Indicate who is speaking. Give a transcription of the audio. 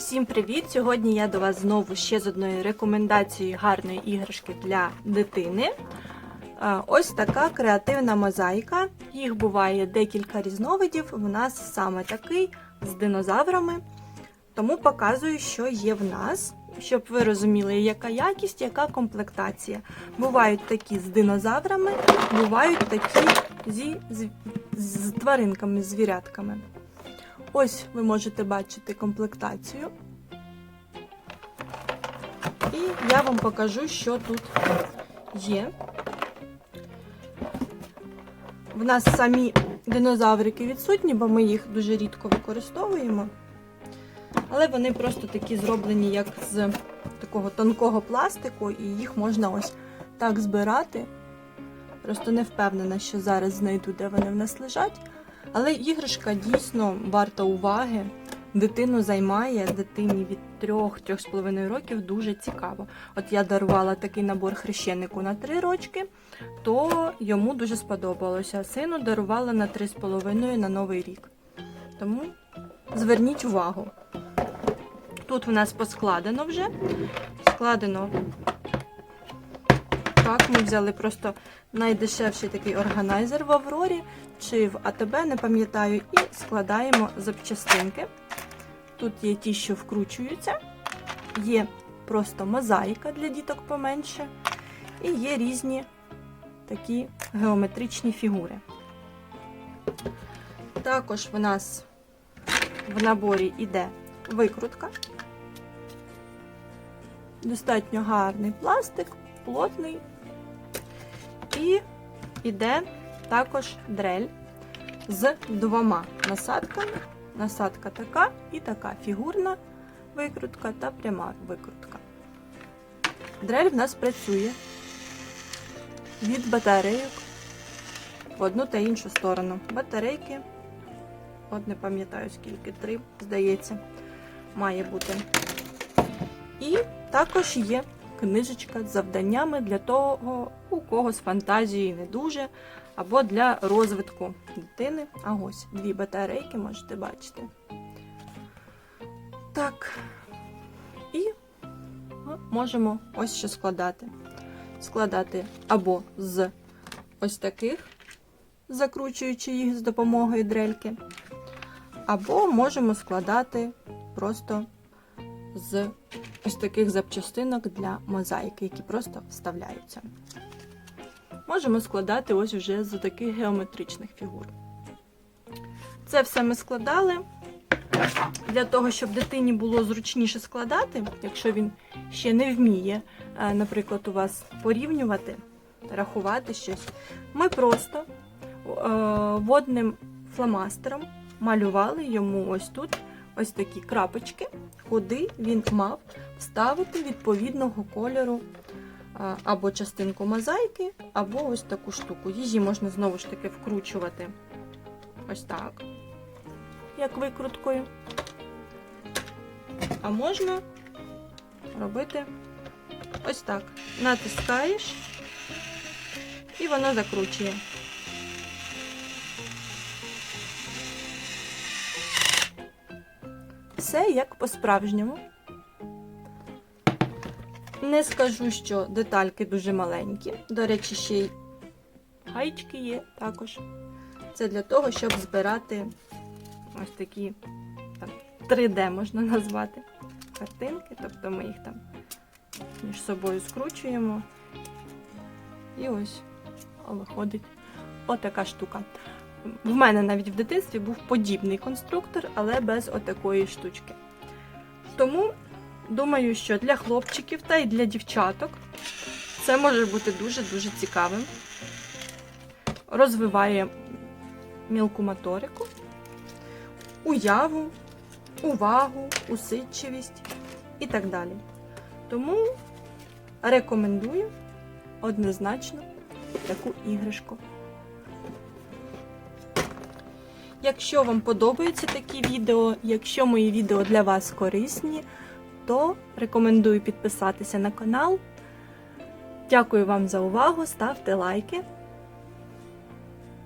Speaker 1: Всім привіт! Сьогодні я до вас знову ще з одною рекомендацією гарної іграшки для дитини. Е, Ось така креативна мозаїка. Їх буває декілька різновидів. У нас саме такий з динозаврами. Тому показую, що є в нас, щоб ви розуміли, яка якість, яка комплектація. Бувають такі з динозаврами, бувають такі зі, з, з тваринками, з звірятками. Ось ви можете бачити комплектацію. І я вам покажу, що тут є. В нас самі динозаврики відсутні, бо ми їх дуже рідко використовуємо. Але вони просто такі зроблені, як з такого тонкого пластику, і їх можна ось так збирати. Просто не впевнена, що зараз знайду, де вони в нас лежать. Але іграшка дійсно варта уваги. Дитину займає дитині від 3-3,5 років дуже цікаво. От я дарувала такий набор хрещенику на 3 рочки, то йому дуже сподобалося. Сину дарувала на 3,5 на новий рік. Тому зверніть увагу. Тут в нас поскладено вже. Складено. Так, ми взяли просто найдешевший такий органайзер в Аврорі чи в АТБ, не пам'ятаю, і складаємо запчастинки. Тут є ті, що вкручуються, є просто мозаїка для діток поменше, і є різні такі геометричні фігури. Також в нас в наборі йде викрутка. Достатньо гарний пластик, плотний. І йде також дрель з двома насадками. Насадка така і така фігурна викрутка та пряма викрутка. Дрель в нас працює від батарейок в одну та іншу сторону. Батарейки, от не пам'ятаю скільки, три, здається, має бути. І також є книжечка з завданнями для того, у кого з фантазії не дуже, або для розвитку дитини. А ось дві батарейки можете бачити. Так. І можемо ось що складати. Складати або з ось таких, закручуючи їх з допомогою дрельки, або можемо складати просто з ось таких запчастинок для мозаїки, які просто вставляються. Можемо складати ось вже з таких геометричних фігур. Це все ми складали для того, щоб дитині було зручніше складати, якщо він ще не вміє, е, наприклад, у вас порівнювати, рахувати щось. Ми просто е, водним фломастером малювали йому ось тут ось такі крапочки, куди він мав вставити відповідного кольору або частинку мозаїки, або ось таку штуку. Її можна знову ж таки вкручувати ось так, як викруткою. А можна робити ось так. Натискаєш, і воно закручує. Все як по-справжньому. Не скажу, що детальки дуже маленькі. До речі, ще й гайчики є також. Це для того, щоб збирати ось такі там, 3D можна назвати картинки. Тобто ми їх там між собою скручуємо. І ось виходить отака штука. В мене навіть в дитинстві був подібний конструктор, але без отакої штучки. Тому думаю, що для хлопчиків та й для дівчаток це може бути дуже-дуже цікавим. Розвиває мілку моторику, уяву, увагу, усидчивість і так далі. Тому рекомендую однозначно таку іграшку. Якщо вам подобаються такі відео, якщо мої відео для вас корисні, то рекомендую підписатися на канал. Дякую вам за увагу, ставте лайки.